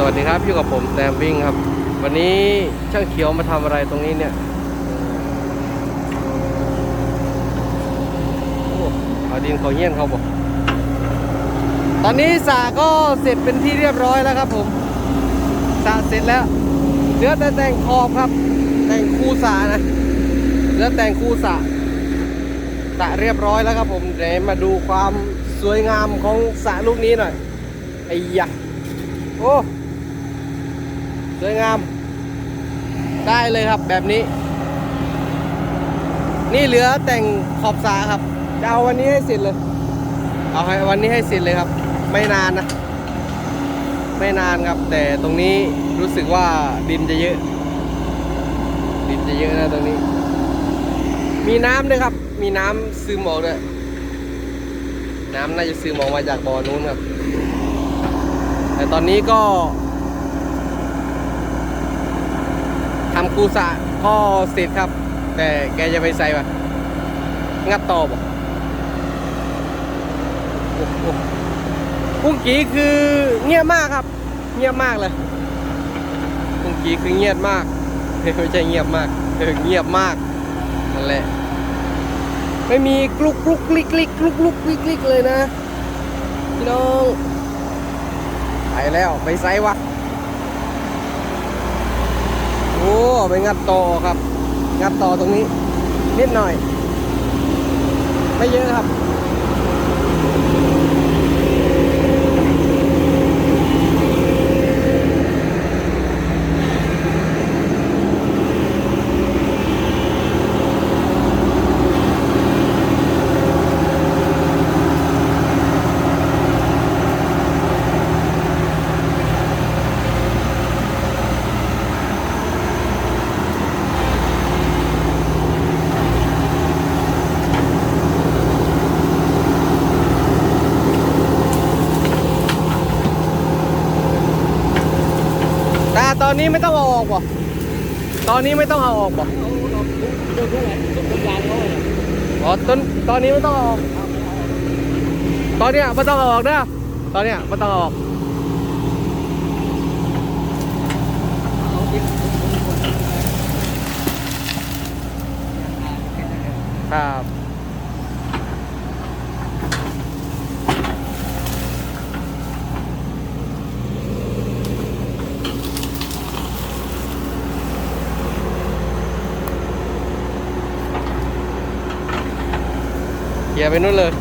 สวัสดีครับอยู่กับผมแซมวิ่งครับ วันนี้ช่างเขียวมาทำอะไรตรงนี้เนี่ยเอาดินเขาเงี้ยนเขาบอกตอนนี้สระก็เสร็จเป็นที่เรียบร้อยแล้วครับผมสระเสร็จแล้วเหลือแต่แต่งขอบครับ แต่งคูสระนะเหลือแต่งคูสระสระเรียบร้อยแล้วครับผมเดี๋ยวมาดูความสวยงามของสระลูกนี้หน่อยไอ้ยะโอ้ สวยงาม ได้เลยครับแบบนี้ นี่เหลือแต่งขอบสาครับ จะเอาวันนี้ให้เสร็จเลย เอาให้วันนี้ให้เสร็จเลยครับ ไม่นานนะ ไม่นานครับ แต่ตรงนี้รู้สึกว่าดินจะเยอะ ดินจะเยอะนะตรงนี้ มีน้ำด้วยครับ มีน้ำซึมออกด้วยน้ำน่าจะซึมออกมาจากบ่อนู้นครับ แต่ตอนนี้ก็ ทำคูสะก็เสร็จครับ แต่แกจะไปใส่ปะงัดต่อบอกโอ้โหกุ้งกีคือเงียบมากครับ เงียบมากเลยกุ้งกีคือเงียบมากไม่ใช่เงียบมากเออเงียบมากนั่นแหละไม่มีกลุกกลุกกลิกกลิกกลุกกลุกกลิกกลิกเลยนะพี่น้องไปแล้วไปไซวะ อ้ไปงัดต่อครับ งัดต่อตรงนี้นิดหน่อย ไม่เยอะครับ นนี้ไม่ต้องเอาออกบ่ตอนนี้ไม่ต้องเอาออกบ่อ๋อต้นตอนนี้ไม่ต้องเอาออกตอนเนี้ยไม่ต้องเอาออกเด้อตอนเนี้ยไม่ต้องเอาออกครับ กียร์ไปนู่นเลย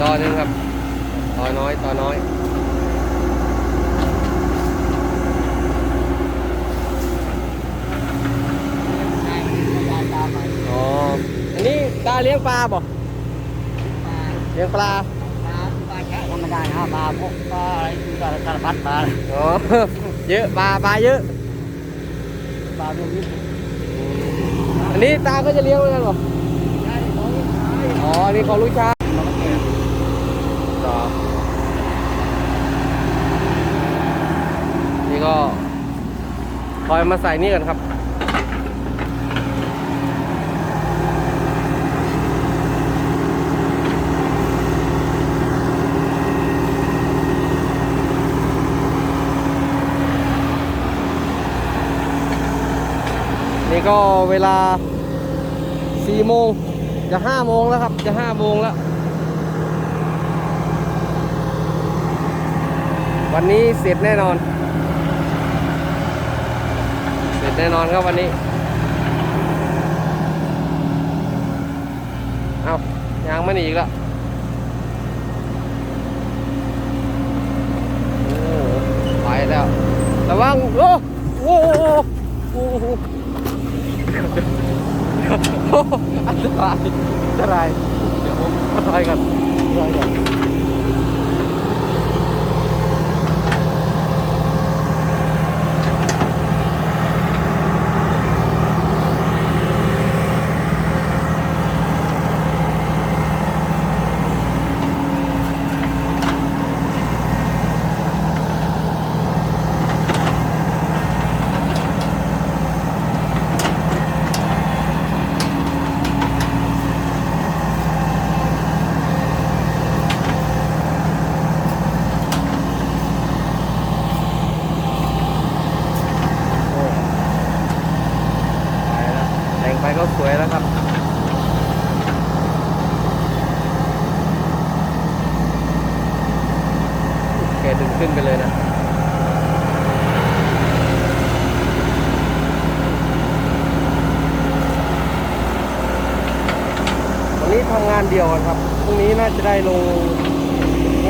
ต่อหนึงครับ ต่อน้อย ต่อน้อย อ๋อ อันนี้ตา เลี้ยงปลาบ่เลี้ยงปลาธรรมดานะปลาพวกปลาอะไรสารสารพัดปลาอ๋อเยอะปลาปลาเยอะปลาพวกนี้อันนี้ตาก็จะเลี้ยงเหมือนกันบ่อ๋ออันนี้ของลูกชายต่อนี่ก็คอยมาใส่นี่กันครับ นี่ก็เวลา4โมงจะ5โมงแล้วครับ จะ5โมงแล้ว วันนี้เสร็จแน่นอน เสร็จแน่นอนครับวันนี้ เอายางไมันอีกแล้วไปแล้วระวังโอ้โหโอ้โห อันตรายอันตรายอันตรายกันอันตรายกัน ถอยกันเลยนะวันนี้ทำงานเดียวครับพรุ่งนี้น่าจะได้ลง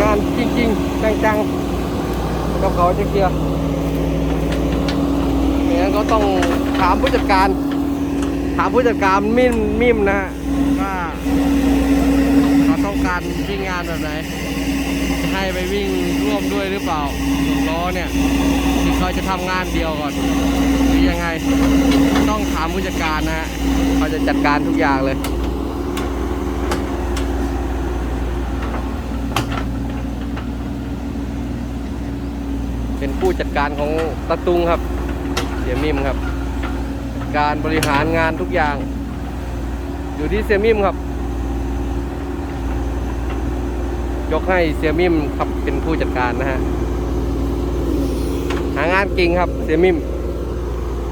งานจริง ๆ จังๆกับเขาจะเคลียร์อย่างนั้นก็ต้องถามผู้จัดการ ถามผู้จัดการมิ่มมิมนะฮะว่าเขาต้องการวิ่งานแบบไหน ให้ไปวิ่งร่วมด้วยหรือเปล่าหกล้อเนี่ยที่เขาจะทำงานเดียวก่อนหรือยังไง ต้องถามผู้จัดการนะฮะเขาจะจัดการทุกอย่างเลยเป็นผู้จัดการของตะตุงครับเสียมิมครับ การบริหารงานทุกอย่าง อยู่ที่เสียมิมครับ ยกให้เสียมิมครับเป็นผู้จัดการนะฮะหางานเก่งครับเสียมิม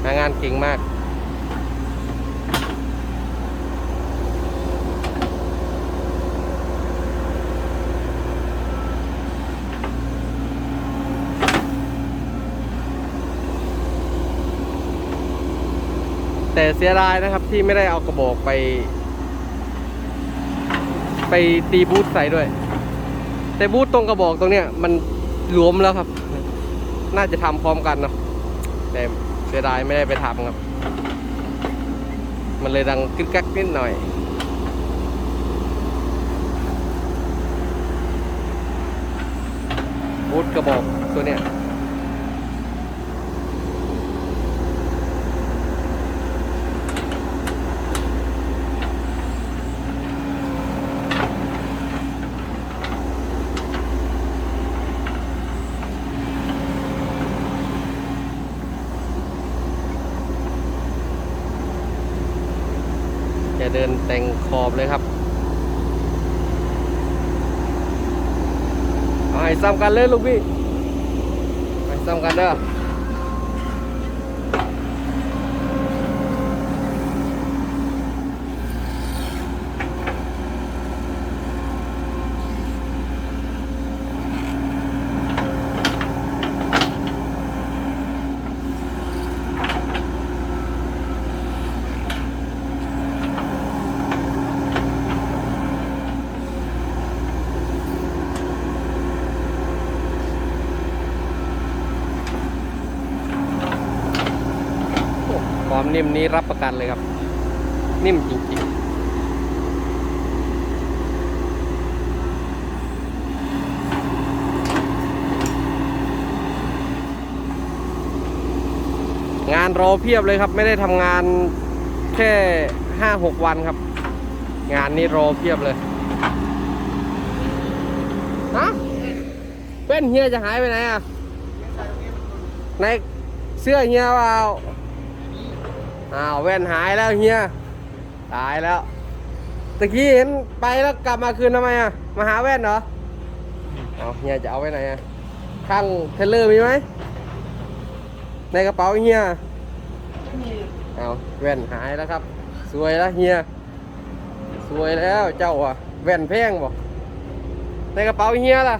หางานเก่งมากแต่เสียดายนะครับที่ไม่ได้เอากระบอกไป ไปตีบูทใส่ด้วย แต่บูธตรงกระบอกตรงเนี้ยมันหลวมแล้วครับ น่าจะทำพร้อมกันเนาะแต่เสียดายไม่ได้ไปทำครับ มันเลยดังกึกกักนิดหน่อยบูธกระบอกตัวเนี้ย จะเดินแต่งขอบเลยครับเอาให้ซ้ำกันเลยลูกพี่ไปซ้ำกันเด้อ นิ่มนี้รับประกันเลยครับ นิ่มจริงๆงานรอเพียบเลยครับ ไม่ได้ทำงานแค่ห้าหกวันครับ งานนี้รอเพียบเลยฮะเป็นเฮียจะหายไปไหนอะในเสื้อเฮียเปล่า อ้าวแว่นหายแล้วเฮียตายแล้วตะกี้เห็นไปแล้วกลับมาคืนทำไมอะมาหาแว่นเหรอเอาเฮียจะเอาไว้ไหนอะข้างเทเลอร์มีไหมในกระเป๋าเฮียเอาแว่นหายแล้วครับ สวยแล้วเฮียสวยแล้วเจ้าอะแว่นแพงบ่ในกระเป๋าเฮียล่ะ